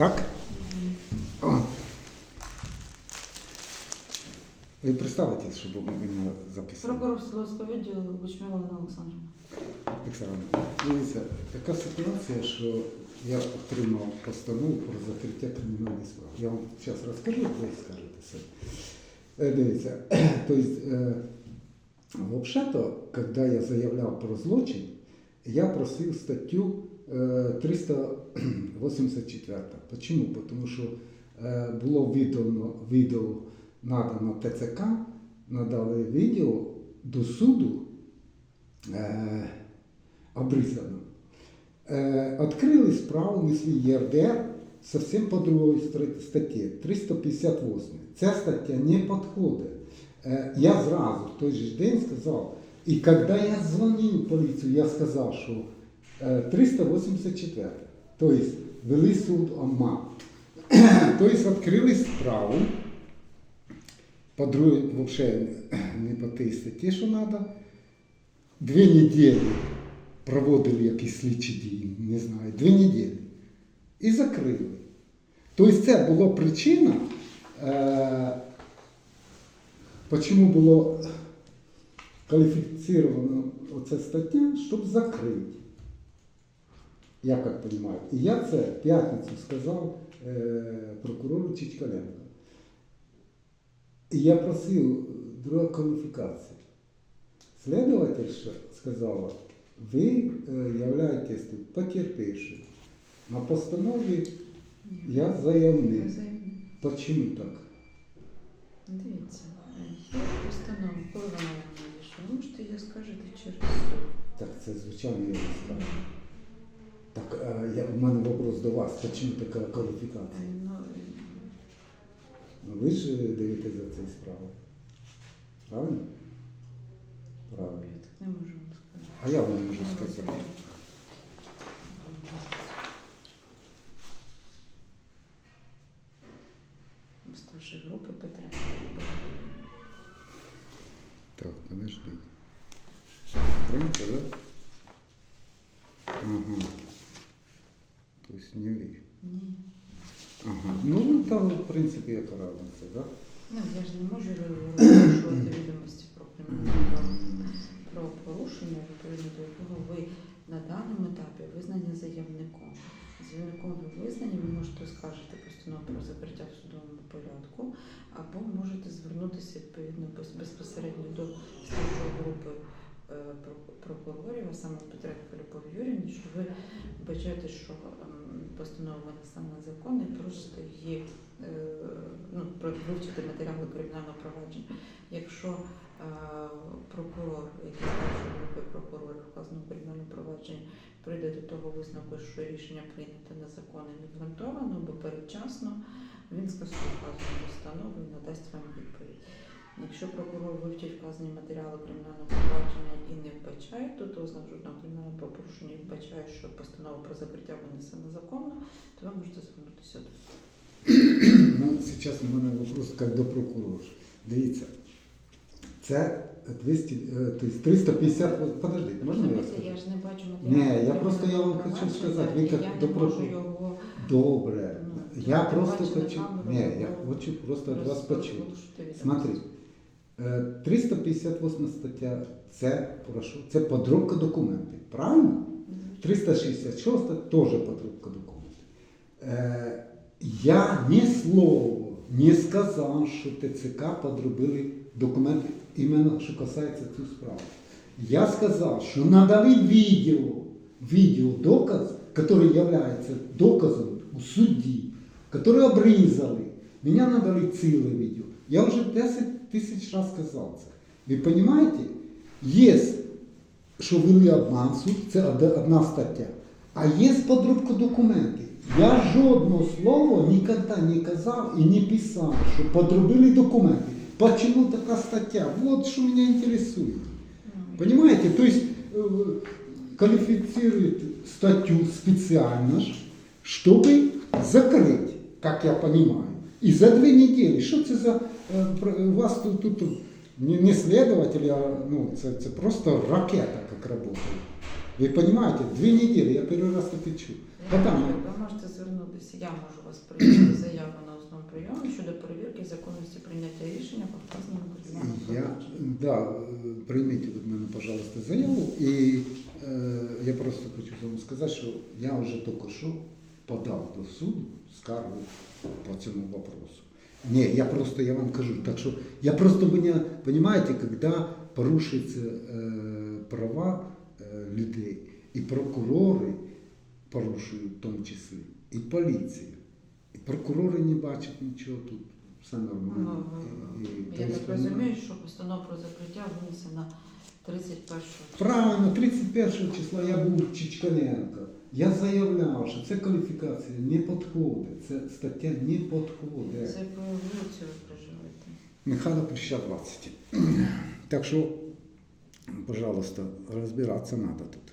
Так? О. Ви представитесь, щоб ви мене записали. Прокурор відділу Бучміла Олена Олександрівна. Олександр, дивіться, така ситуація, що я отримав постанову про закриття кримінальної справи. Я вам зараз розкажу, ви скажете собі. Е, Дивіться, тобто, взагалі, коли я заявляв про злочин, я просив статтю 384. Почому? Тому що було видано відео надано ТЦК, надали відео до суду е, обрізано. Е, Открили справу, несли ЄРДР совсем по другой стр- статті, 358. Ця стаття не підходить. Е, Я зразу в той же день сказав, і коли я дзвонив поліцію, я сказав, що 384. Тобто вели суд ОМА. Тобто відкрили справу, по другой, вообще не по тій статті, що треба. Дві неділі проводили якісь слідчі дії, не знаю, дві неділі. І закрили. Тобто це була причина, е, чому було кваліфіковано оця стаття, щоб закрити. Я як розумію. І я це в п'ятницю сказав е, прокурору Чичкаленко. І я просив друга кваліфікація. Следовательша сказала, ви е, являєтесь тут потерпівшим. На постанові я заявник. Почему так? Дивіться, постанова, вона вам надійшла, можете її скажете через суд. Так, це звичайно я не скажу. Так, е, я, у мене вопрос до вас. Почему така кваліфікація? Ну, Ну, ви ж дивитесь за цією справою. Правильно? Правильно. я так не можу вам сказати. А я вам можу сказати. Старшої групи Петра. Так, подожди. Прынято, да? Ага. Не. Ні. Ага. Ну, там, в принципі, яка разниця, да? Ну, я ж не можу розголошувати відомості про кримінальне про порушення, відповідно до якого ви на даному етапі визнані заявником. Заявником ви визнані, ви можете оскаржити постанову про закриття в судовому порядку, або можете звернутися відповідно безпосередньо до слідчої групи прокурорів, а саме Петра Любов Юрівні, що ви вбачаєте, що ем, постанова винесена незаконна і просто її е, ну, вивчити матеріали кримінального провадження. Якщо е, прокурор, який старшої групи прокурорів вказаного кримінального провадження, прийде до того висновку, що рішення прийнято незаконно і неґрунтовано або передчасно, він скасує вказану постанову і надасть вам відповідь. Якщо прокурор вивчить вказані матеріали кримінального провадження і не вбачає, то то ознак жодного кримінального правопорушення і вбачає, що постанова про закриття винесена законно, то ви можете звернутися до суду. Ну, зараз у мене вопрос як до прокурора. Дивіться, це 200, е, то есть 350, подождите, можна я Розумієте, скажу? я ж не бачу Ні, я просто я вам хочу сказати, ви як до прокурора. його Добре. Ну, Я просто хочу. Ні, я хочу просто від вас почути. розголошувати відомості. Смотри, е, 358 стаття це про що? Це подробка документів, правильно? 366 теж подробка документів. Е, я ні слово не сказав, що ТЦК подробили документи, іменно що касається цю справу. Я сказав, що надали відео, відеодоказ, який є доказом у суді, який обрізали. Мене надали ціле відео. Я вже 10 тисяч разів сказав це. Ви розумієте? Є, що вели обман суд, це од- одна стаття. А є подробка документів. Я жодного слова ніколи не казав і не писав, що подробили документи. Почему така стаття? Вот що мене інтересує. Ну, Понимаете? То есть э, квалифицирует статью специально, чтобы закрыть, как я понимаю. И за две недели. Что это за... э, про- У вас тут, тут не, не следователь, а ну, це, це просто ракета, как работает. Ви розумієте, дві неділі, я перший раз таке чув. Я можу- Ви можете звернутися, я можу вас прийняти заяву на основному прийомі щодо перевірки законності прийняття рішення по вказаному кримінальному Я, да, е, прийміть від мене, пожалуйста, заяву. І е, я просто хочу вам сказати, що я вже тільки що подав до суду скаргу по цьому вопросу. Ні, я просто, я вам кажу, так що я просто мене, понимаете, когда порушуються е, права е, людей, і прокурори порушують в тому числі, і поліція. І прокурори не бачать нічого тут, все нормально. І- і- Я так розумію, що постанова про закриття винесена 31 числа. Правильно, 31 числа я був в Чичкаленко. Я заявляв, що ця кваліфікація не підходить, Це стаття не підходить. Це по вулиці ви проживаєте. Михайло Прища 20. Так що, пожалуйста, розбиратися треба тут.